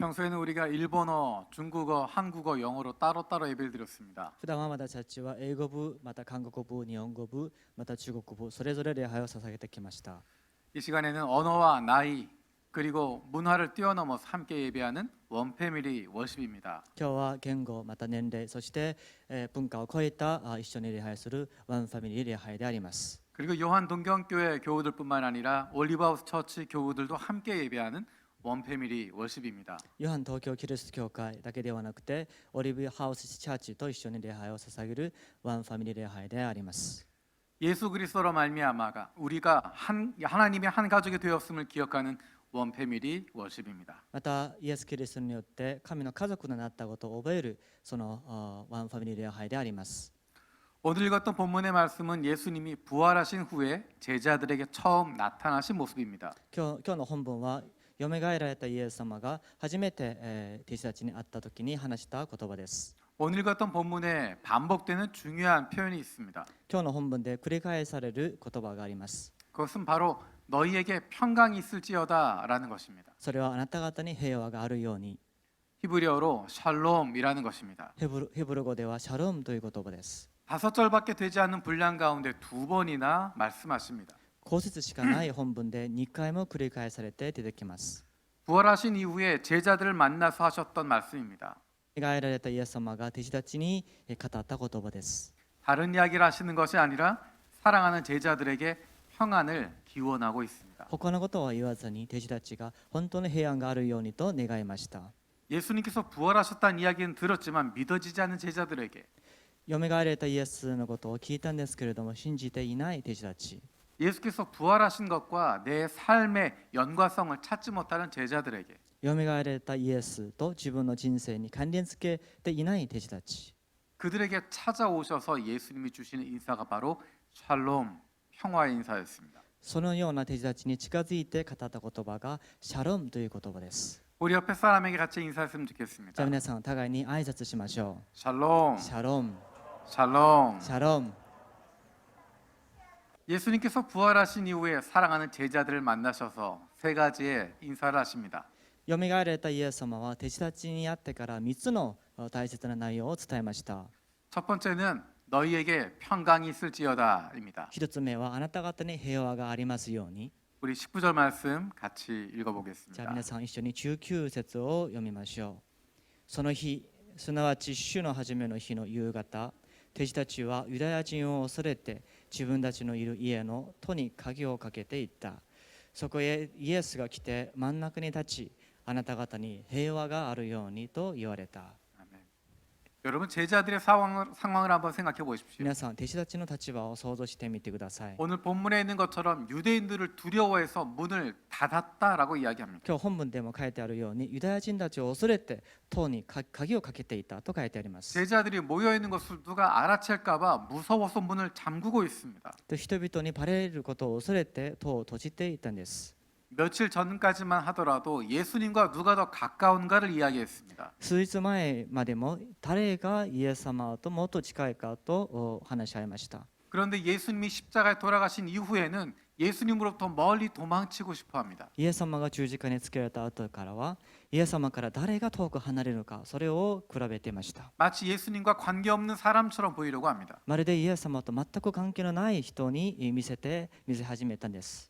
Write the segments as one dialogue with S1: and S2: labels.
S1: 평소에는 우리가 일본어, 중국어, 한국어, 영어로 따로따로 예배를 드렸습니다.
S2: 普段は私たちは英語部また韓国部日本語部また中国部それぞれ礼拝を捧げてきました
S1: 이 시간에는 언어와 나이 그리고 문화를 뛰어넘어서 함께 예배하는 원패밀리 워십입니다.
S2: 今日は言語また年齢そして、えー文化を超えたあ一緒に礼拝するワンファミリー礼拝であります
S1: 그리고 요한 동경교회 교우들뿐만 아니라 올리브하우스 처치 교우들도 함께 예배하는 원패밀리 워십입니다.
S2: ヨハン東京キリスト教会だけではなくてオリブハウスチャーチと一緒に礼拝を捧げるワンファミリー礼拝であります
S1: 예수 그리스도로 말미암아가 우리가 한 하나님의 한 가족이 되었음을 기억하는 원패밀리 워십입니다.
S2: またイエス・キリストによって神の家族となったことを覚えるそのあワンファミリー礼拝であります
S1: 오늘 읽었던 본문의 말씀은 예수님이 부활하신 후에 제자들에게 처음 나타나신 모습입니다.
S2: 今日今日の本文は 蘇られたイエス様が初めて、えー弟子たちに会った時に話した言葉です
S1: 오늘 읽었던 본문에 반복되는 중요한 표현이 있습니다.
S2: 今日の本文で繰り返される言葉があります
S1: 그것은 바로 너희에게 평강이 있을지어다라는 것입니다.
S2: それはあなた方に平和があるように
S1: 히브리어로 샬롬이라는 것입니다.
S2: ヘブルヘブル語ではシャロームという言葉です
S1: 다섯 절밖에 되지 않는 분량 가운데 두 번이나 말씀하십니다.
S2: 後節しかない本文で2回も繰り返されて出てきます
S1: 부활하신 이후에 제자들을 만나서 하셨던 말씀입니다.
S2: 描られたイエス様が弟子たちにえー語った言葉です
S1: 다른 이야기를 하시는 것이 아니라 사랑하는 제자들에게 평안을 기원하고 있습니다.
S2: 他のことは言わずに弟子たちが本当の平安があるようにと願いました
S1: 예수님께서 부활하셨다는 이야기는 들었지만 믿어지지 않는 제자들에게
S2: 蘇られたイエスのことを聞いたんですけれども信じていない弟子たち
S1: 예수께서 부활하신 것과 내 삶의 연관성을 찾지 못하는 제자들에게
S2: 蘇られたイエスと自分の人生に関連付けていない弟子たち
S1: 그들에게 찾아오셔서 예수님이 주시는 인사가 바로 샬롬 평화의 인사였습니다.
S2: そのような弟子たちに近づいて語った言葉がシャロムという言葉です
S1: 우리 옆에 사람에게 같이 인사했으면
S2: じゃ
S1: 좋겠습니다.
S2: あ皆さん互いに挨拶しましょ
S1: 샬롬
S2: うシャロム
S1: 샬롬
S2: シャロム
S1: 예수님께서 부활하신 이후에 사랑하는 제자들을 만나셔서 세 가지의 인사를 하십니다.
S2: 蘇られたイエス様は弟子たちに会ってから3つのあ大切な内容を伝えました
S1: 첫 번째는 너희에게 평강이 있을지어다입니다.
S2: 一つ目はあなた方に平和がありますように
S1: 우리 19절 말씀 같이
S2: じゃあ
S1: 읽어보겠습니다.
S2: 皆さん一緒に19節を読みましょうその日すなわち主の初めの日の夕方 弟子たちはユダヤ人を恐れて自分たちのいる家の戸に鍵をかけていったそこへイエスが来て真ん中に立ちあなた方に平和があるようにと言われた.
S1: 여러분 제자들의 상황을, 상황을 한번 생각해 보십시오.
S2: 皆さん弟子たちの立場を想像してみてください
S1: 오늘 본문에 있는 것처럼 유대인들을 두려워해서 문을 닫았다라고 이야기합니다.
S2: 今日本文でも書いてあるようにユダヤ人たちを恐れて塔にか鍵をかけていたと書いてあります
S1: 제자들이 모여 있는 것을 누가 알아챌까봐 무서워서 문을 잠그고 있습니다.
S2: と人々にバレることを恐れて戸を閉じていたんです
S1: 며칠 전까지만 하더라도 예수님과 누가 더 가까운가를 이야기했습니다.
S2: 数日前までも誰がイエス様ともっと近いかとお話し合いました
S1: 그런데 예수님이 십자가에 돌아가신 이후에는 예수님으로부터 멀리 도망치고 싶어 합니다.
S2: イエス様が十字架につけられた後からはイエス様から誰が遠く離れるかそれを比べていました
S1: 마치 예수님과 관계없는 사람처럼 보이려고 합니다.
S2: まるでイエス様と全く関係のない人に見せて見せ始めたんです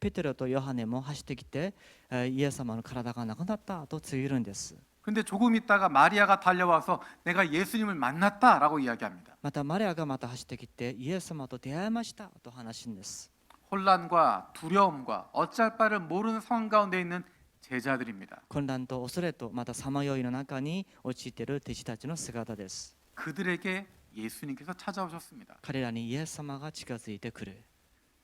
S2: ペテロとヨハネも走ってきてえーイエス様の体がなくなったと告げるんです
S1: 근데 조금 있다가 마리아가 달려와서 내가 예수님을 만났다라고 이야기합니다.
S2: またマリアがまた走ってきてイエス様と出会いましたと話すんです
S1: 혼란과 두려움과 어찌할 바를 모르는 상황 가운데 있는 제자들입니다.
S2: 混乱と恐れとまたさまよいの中に陥っている弟子たちの姿です
S1: 그들에게 예수님께서 찾아오셨습니다.
S2: 彼らにイエス様が近づいてくる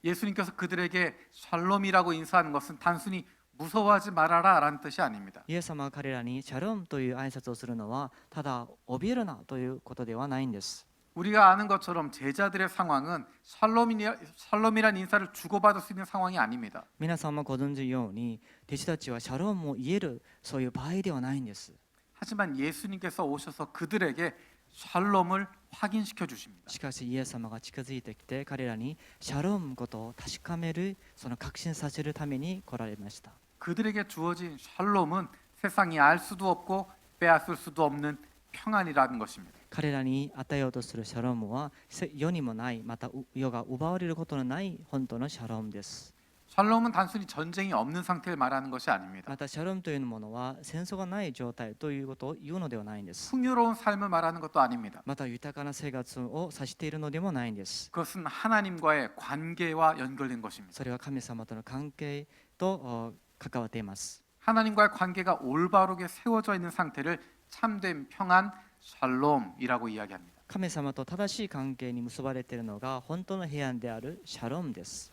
S1: 예수님께서 그들에게 샬롬이라고 인사하는 것은 단순히 무서워하지 말아라라는 뜻이 아닙니다.
S2: イエス様が彼らにシャロムという挨拶をするのはただ怯えるなということではないんです
S1: 우리가 아는 것처럼 제자들의 상황은 샬롬이라, 샬롬이란 인사를 주고받을 수 있는 상황이 아닙니다.
S2: 皆さんもご存知ように弟子たちはシャロムを言えるそういう場合ではないんです
S1: 하지만 예수님께서 오셔서 그들에게 샬롬을 확인시켜 주십니다.
S2: しかしイエス様が近づいてきて彼らにシャロムことを確かめるその確信させるために来られました
S1: 그들에게 주어진 샬롬은 세상이 알 수도 없고 빼앗을 수도 없는 평안이라는 것입니다.
S2: 彼らに与えようとするシャロムはせ世にもないまたう世が奪われることのない本当のシャロムです
S1: 샬롬은 단순히 전쟁이 없는 상태를 말하는 것이 아닙니다.
S2: またシャロムというものは戦争がない状態ということを言うのではないんです
S1: 풍요로운 삶을 말하는 것도 아닙니다.
S2: また豊かな生活を指しているのでもないんです
S1: 그것은 하나님과의 관계와 연결된 것입니다.
S2: それは神様との関係とお関わっています
S1: 하나님과의 관계가 올바르게 세워져 있는 상태를 참된 평안 샬롬이라고 이야기합니다.
S2: 神様と正しい関係に結ばれているのが本当の平安であるシャロムです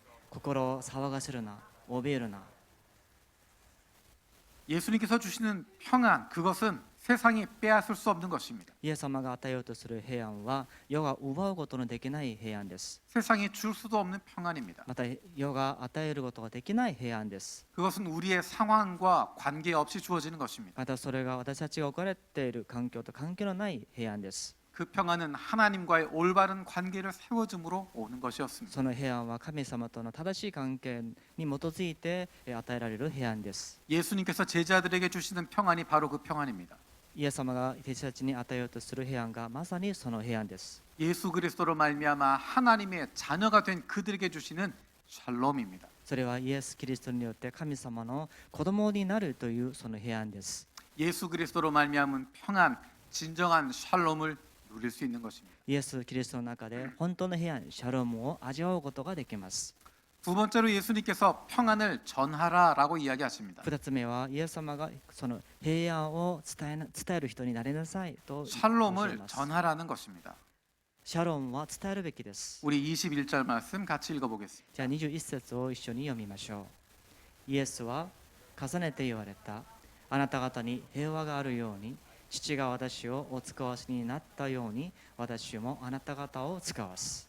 S2: 心を騒がせるな怯えるな
S1: 예수님께서 주시는 평안 그것은 세상이 빼앗을 수 없는 것입니다.
S2: イエス様が与えようとする平安は世が奪うことのできない平安です
S1: 세상이 줄 수도 없는 평안입니다.
S2: また世が与えることができない平安です
S1: 그것은 우리의 상황과 관계없이 주어지는 것입니다.
S2: またそれが私たちが置かれている環境と関係のない平安です
S1: 그 평안은 하나님과의 올바른 관계를 세워줌으로 오는 것이었습니다.
S2: その平安は神様との正しい関係に基づいてえー与えられる平安です。
S1: 예수님께서 제자들에게 주시는 평안이 바로 그 평안입니다.
S2: イエス様が弟子たちに与えようとする平安がまさにその平安です。
S1: 예수 그리스도로 말미암아 하나님의 자녀가 된 그들에게 주시는 샬롬입니다.
S2: それはイエス・キリストによって神様の子供になるというその平安です。
S1: 예수 그리스도로 말미암은 평안, 진정한 샬롬을 누릴 수 있는 것입니다.
S2: イエス・キリストの中で本当の平安、シャロムを味わうことができます。
S1: 두 번째로 예수님께서 평안을 전하라라고 이야기하십니다.
S2: 二つ目はイエス様がその平安を伝えな伝える人になりなさいとおっしゃい
S1: 샬롬을
S2: ます。
S1: 전하라는 것입니다.
S2: シャロムは伝えるべきです。
S1: 우리 21절 말씀 같이 읽어보겠습니다.
S2: じゃあ21節を一緒に読みましょう。イエスは重ねて言われた。あなた方に平和があるように、 父が私をお使わしになったように、私もあなた方を使わす。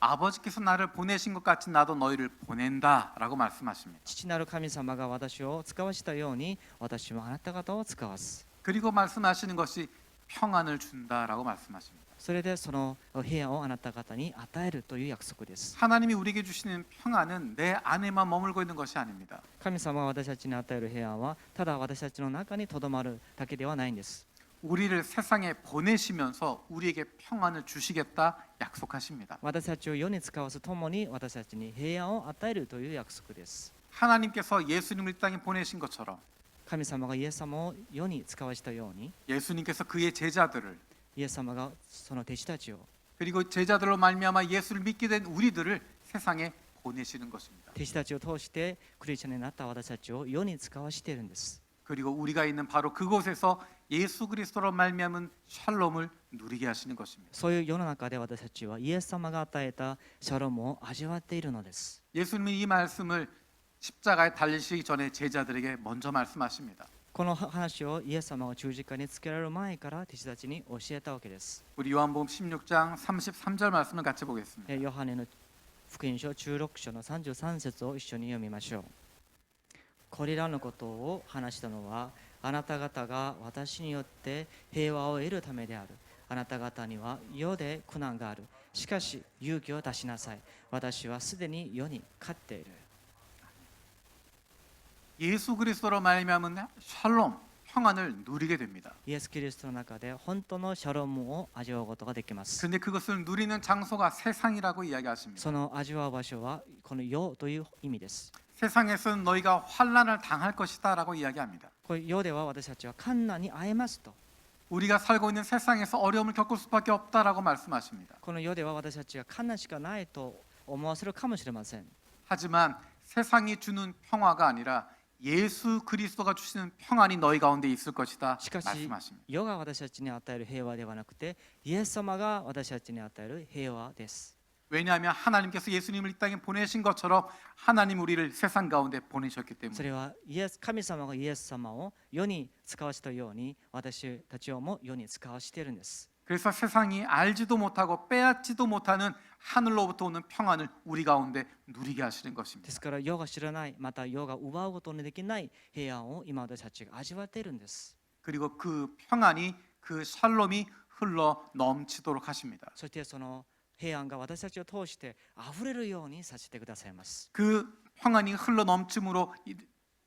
S1: 아버지께서 나를 보내신 것 같이 나도 너희를 보낸다라고 말씀하십니다.
S2: 父なる神様が私を使わしたように、私もあなた方を使わす。
S1: 그리고 말씀하시는 것이 평안을 준다라고 말씀하십니다.
S2: それでその平安をあなた方に与えるという約束です。
S1: 하나님이 우리에게 주시는 평안은 내 안에만 머물고 있는 것이 아닙니다.
S2: 神様が私たちに与える平安は、ただ私たちの中にとどまるだけではないんです。
S1: 우리를 세상에 보내시면서 우리에게 평안을 주시겠다 약속하십니다.
S2: 私たちを世に使わすともに私たちに平安を与えるという約束です。
S1: 하나님께서 예수님을 이 땅에 보내신 것처럼
S2: 神様がイエス様を世に使わしたように
S1: 예수님께서 그의 제자들을
S2: イエス様がその弟子たちを
S1: 그리고 제자들로 말미암아 예수를 믿게 된 우리들을 세상에 보내시는 것입니다.
S2: 弟子たちを通してクリスチャンになった私たちを世に使わしているんです
S1: 그리고 우리가 있는 바로 그곳에서 예수 그리스도로 말미암은 샬롬을 누리게 하시는 것입니다.
S2: そういう世の中で私たちはイエス様が与えたシャロムを味わっているのです
S1: 예수님이 이 말씀을 십자가에 달리시기 전에 제자들에게 먼저 말씀하십니다.
S2: この話をイエス様が十字架につけられる前から弟子たちに教えたわけです
S1: 우리 요한복음 16장 33절 말씀을 같이 보겠습니다.
S2: えヨハネの福音書16章の33節を一緒に読みましょうこれらのことを話したのはあなた方が私によって平和を得るためであるあなた方には世で苦難があるしかし勇気を出しなさい私はすでに世に勝っている
S1: 예수 그리스도로 말미암은 샬롬 평안을 누리게 됩니다.
S2: イエス・キリストの中で本当のシャロムを味わうことができます
S1: 근데 그것을 누리는 장소가 세상이라고 이야기하십니다.
S2: その味わう場所はこの世という意味です
S1: 세상 세상에서는 너희가 환란을 당할 것이다라고 이야기합니다.
S2: これ世では私たちは困難に遭えますと
S1: 우리가 살고 있는 세상에서 어려움을 겪을 수밖에 없다라고 말씀하십니다.
S2: この世では私たちが困難しかないと思わせるかもしれません
S1: 하지만 세상이 주는 평화가 아니라 예수 그리스도가 주시는 평안이 너희 가운데 있을 것이다
S2: しかし
S1: 말씀하십니다.
S2: 世が私たちに与える平和ではなくてイエス様が私たちに与える平和です
S1: 왜냐하면 하나님께서 예수님을 이 땅에 보내신 것처럼 하나님 우리를 세상 가운데 보내셨기
S2: そ
S1: 때문에
S2: れはイエス神様がイエス様を世に使わせたように私たちをも世に使わしているんです
S1: 그래서 세상이 알지도 못하고 빼앗지도 못하는 하늘로부터 오는 평안을 우리 가운데 누리게 하시는
S2: で
S1: 것입니다.
S2: すから世が知らないまた世が奪うことのできない平安を今私たちが味わっているんです
S1: 그리고 그 평안이 그 샬롬이 흘러 넘치도록 하십니다.
S2: そしてその平安が私たちを通して溢れるようにさせてくださいます
S1: 그 평안이 흘러 넘침으로 이-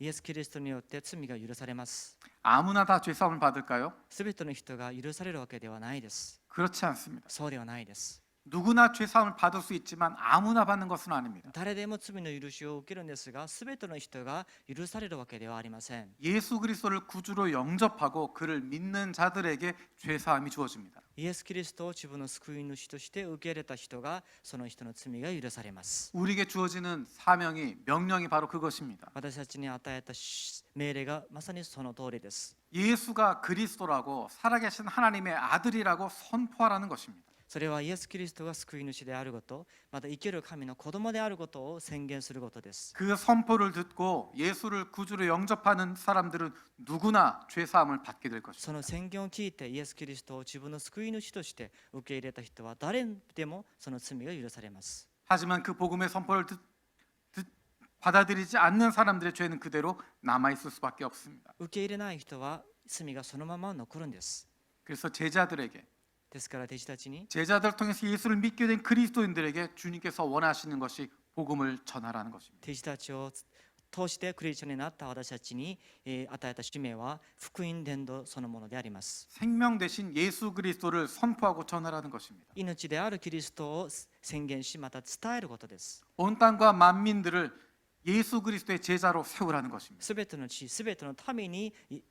S2: イエス・キリストによって罪が許されます
S1: 아무나 다 죄 사함을 받을까요?
S2: すべての人が許されるわけではないです
S1: 그렇지 않습니다.
S2: そうではないです
S1: 누구나 죄 사함을 받을 수 있지만 아무나 받는 것은 아닙니다.
S2: 誰でも罪の許しを受けるんですがすべての人が許されるわけではありません
S1: 예수 그리스도를 구주로 영접하고 그를 믿는 자들에게 죄 사함이 주어집니다.
S2: イエス・キリストを自分の救い主として受け入れた人がその人の罪が許されます
S1: 우리에게 주어지는 사명이 명령이 바로 그것입니다.
S2: 私たちに与えたし命令がまさにその通りです
S1: 예수가 그리스도라고 살아계신 하나님의 아들이라고 선포하라는 것입니다.
S2: それはイエス・キリストが救い主であることまた生きる神の子供であることを宣言することです
S1: 그 선포를 듣고 예수를 구주로 영접하는 사람들은 누구나 죄 사함을 받게 될
S2: その
S1: 것입니다.
S2: 宣言を聞いてイエス・キリストを自分の救い主として受け入れた人は誰でもその罪が許されます
S1: 하지만 그 복음의 선포를 듣, 듣- 받아들이지 않는 사람들의 죄는 그대로 남아 있을 수밖에 없습니다.
S2: 受け入れない人は罪がそのまま残るんです
S1: 그래서 제자들에게
S2: ですから弟子たちに
S1: 제자들을 통해서 예수를 믿게 된 그리스도인들에게 주님께서 원하시는 것이 복음을 전하라는 것입니다.
S2: 弟子たちを通してクリスチャンになった私たちにえー与えた使命は福音伝道そのものであります
S1: 생명 대신 예수 그리스도를 선포하고 전하라는 것입니다.
S2: 命であるキリストを宣言しまた伝えることです
S1: 온 땅과 만민들을 예수 그리스도의 제자로 세우라는 것입니다.
S2: すべての地すべての民にイ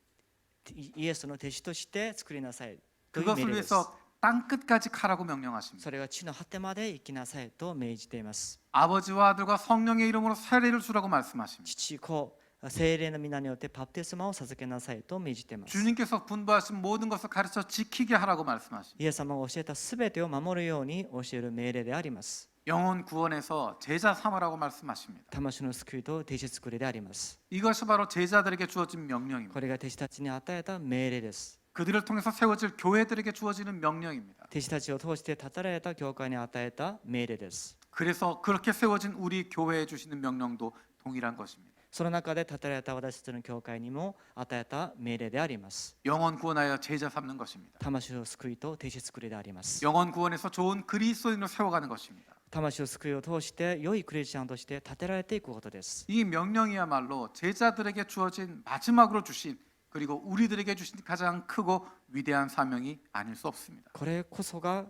S2: イエスの弟子として作りなさいという命
S1: 그것을
S2: 令です
S1: 위해서 땅 끝까지 가라고 명령하십니다.
S2: それが地の果てまで行きなさいと命じています
S1: 아버지와 아들과 성령의 이름으로 세례를 주라고 말씀하십니다.
S2: 父子精霊の皆によってバプテスマを授けなさいと命じています
S1: 주님께서 분부하신 모든 것을 가르쳐 지키게 하라고 말씀하십니다.
S2: イエス様が教えたすべてを守るように教える命令であります
S1: 영혼 구원에서 제자 삼으라고 말씀하십니다.
S2: 魂の救いと弟子作りであります
S1: 이것이 바로 제자들에게 주어진 명령입니다.
S2: これが弟子たちに与えた命令です
S1: 그들을 통해서 세워질 교회들에게 주어지는 명령입니다.
S2: 弟子たちを通して立たれた教会に与えた命令です
S1: 그래서 그렇게 세워진 우리 교회에 주시는 명령도 동일한 것입니다.
S2: その中で立たれた私たちの教会にも与えた命令であります
S1: 영혼 구원하여 제자 삼는 것입니다.
S2: 魂を救いと弟子作りであります
S1: 영혼 구원에서 좋은 그리스도인으로 세워가는 것입니다.
S2: 魂を救いを通して良いクリスチャンとして立てられていくことです
S1: 이 명령이야말로 제자들에게 주어진 마지막으로 주신 그리고 우리들에게 주신 가장 크고 위대한 사명이 아닐 수 없습니다.
S2: これこそが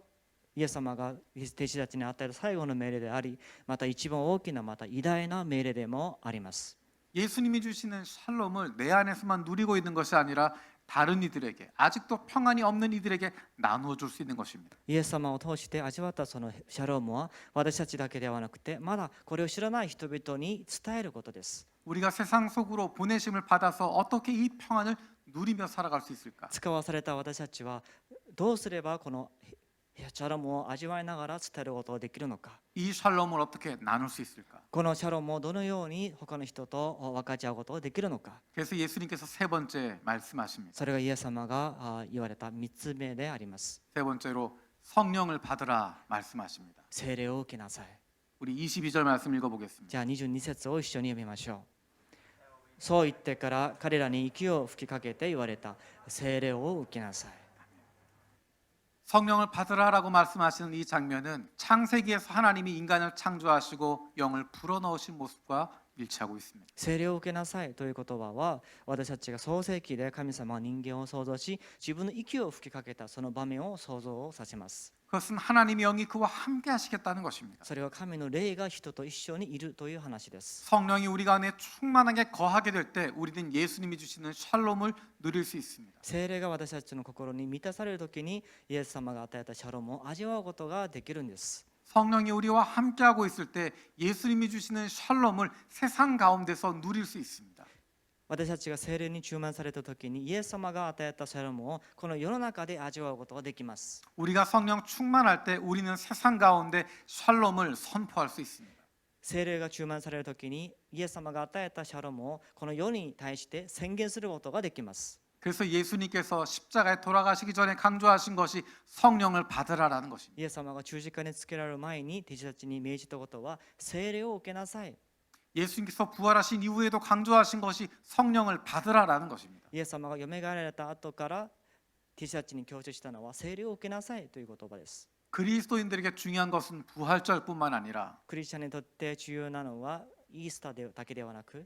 S2: イエス様が弟子たちに与える最後の命令でありまた一番大きなまた偉大な命令でもあります
S1: 예수님이 주시는 샬롬을 내 안에서만 누리고 있는 것이 아니라 다른 이들에게 아직도 평안이 없는 이들에게 나누어 줄 수 있는 것입니다.
S2: イエス様を通して味わったそのシャロームは私たちだけではなくてまだこれを知らない人々に伝えることです
S1: 우리가 세상 속으로 보내심을 받아서 어떻게 이 평안을 누리며 살아갈 수 있을까?
S2: 使わされた私たちはどうすればこのシャロームを味わいながら伝えることができるのか
S1: 이 샬롬을 어떻게 나눌 수 있을까?
S2: このシャロームをどのように他の人と分かち合うことができるのか
S1: 그래서 예수님께서 세 번째 말씀하십니다.
S2: それがイエス様があ言われた3つ目であります
S1: 세 번째로 성령을 받으라 말씀하십니다.
S2: 聖霊を受けなさい
S1: 우리 22절 말씀 읽어보겠습니다.
S2: じゃあ22節を一緒に読みましょう そう言ってから彼らに息を吹きかけて言われた聖霊を受けなさい
S1: 성령을 받으라라고 말씀하시는 이 장면은 창세기에서 하나님이 인간을 창조하시고 영을 불어넣으신 모습과 일치하고 있습니다.
S2: 聖霊を受けなさいという言葉は私たちが創世記で神様は人間を創造し自分の息を吹きかけたその場面を想像させます
S1: 그것은 하나님의 영이 그와 함께 하시겠다는 것입니다.
S2: それは神の霊が人と一緒にいるという話です
S1: 성령이 우리가 안에 충만하게 거하게 될 때 우리는 예수님이 주시는 샬롬을 누릴 수 있습니다.
S2: 聖霊が私たちの心に満たされる時にイエス様が与えたシャロムを味わうことができるんです
S1: 성령이 우리와 함께하고 있을 때 예수님이 주시는 샬롬을 세상 가운데서 누릴 수 있습니다.
S2: 私たちが聖霊に注満された時にイエス様が与えたシャロムをこの世の中で味わうことができます
S1: 우리가 성령 충만할 때 우리는 세상 가운데 샬롬을 선포할 수 있습니다.
S2: 聖霊が注満される時にイエス様が与えたシャロムをこの世に対して宣言することができます
S1: 그래서 예수님께서 십자가에 돌아가시기 전에 강조하신 것이 성령을 받으라라는 것입니다.
S2: イエス様が十字架につけられる前に弟子たちに命じたことは聖霊を受けなさい
S1: 예수님께서 부활하신 이후에도 강조하신 것이 성령을 받으라라는 것입니다.
S2: イエス様が蘇られた後から弟子たちに強調したのは聖霊を受けなさいという言葉です
S1: 그리스도인들에게 중요한 것은 부활절뿐만 아니라
S2: クリスチャンにとって重要なのはイースターでだけではなく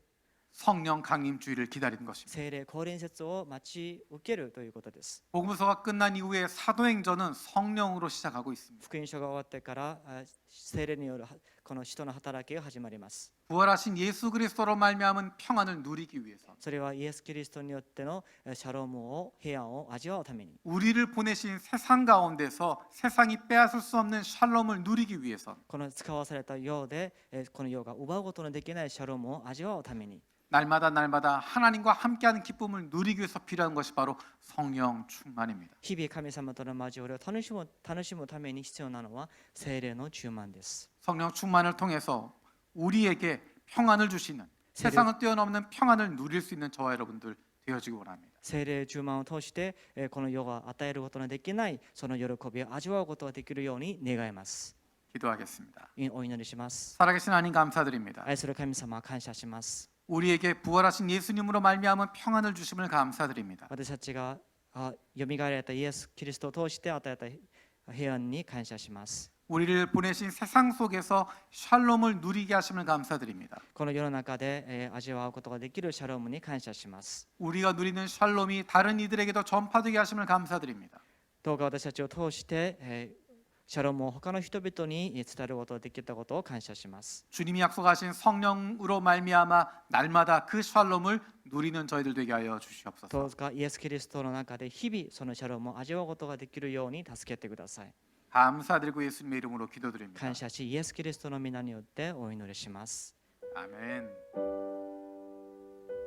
S1: 성령 강림주의를 기다리는 것입니다.
S2: 聖霊降臨節を待ち受けるということです
S1: 복음서가 끝난 이후에 사도행전은 성령으로 시작하고 있습니다.
S2: 福音書が終わってからあ聖霊によるは この使徒の働きが始まります
S1: 부활하신 예수 그리스도로 말미암은 평안을 누리기 위해서
S2: それはイエス・キリストによってのえシャロームを平安を味わうために
S1: 우리를 보내신 세상 가운데서 세상이 빼앗을 수 없는 샬롬을 누리기 위해서
S2: この使わされたようでえこの世が奪うことのできないシャロームを味わうために
S1: 날마다 날마다 하나님과 함께하는 기쁨을 누리기 위해서 필요한 것이 바로 성령 충만입니다.
S2: 日々神様との交わりを楽しむ楽しむために必要なのは聖霊の充満です
S1: 성령 충만을 통해서 우리에게 평안을 주시는 세상을 뛰어넘는 평안을 누릴 수 있는 저와 여러분들 되어지기 원합니다.
S2: 聖霊充満を通してえこの世が与えることのできないその喜びを味わうことができるように願います
S1: 기도하겠습니다.
S2: お祈りします
S1: 살아계신 하나님 감사드립니다.
S2: 愛する神様感謝します
S1: 우리에게 부활하신 예수님으로 말미암은 평안을 주심을 감사드립니다.
S2: 私たちがあ蘇られたイエス・キリストを通して与えた平安に感謝します
S1: 우리를 보내신 세상 속에서 샬롬을 누리게 하심을 감사드립니다.
S2: この世の中で、えー味わうことができるシャロームに感謝します
S1: 우리가 누리는 샬롬이 다른 이들에게도 전파되게 하심을 감사드립니다.
S2: どうか私たちを通して、えーシャロームを他の人々に伝えることができたことを感謝します
S1: 주님이 약속하신 성령으로 말미암아 날마다 그 샬롬을 누리는 저희들 되게 하여 주시옵소서.
S2: どうかイエス・キリストの中で日々そのシャロームを味わうことができるように助けてください
S1: 감사드리고 예수님의 이름으로 기도드립니다.
S2: 感謝しイエス・キリストの皆によってお祈りします
S1: 아멘.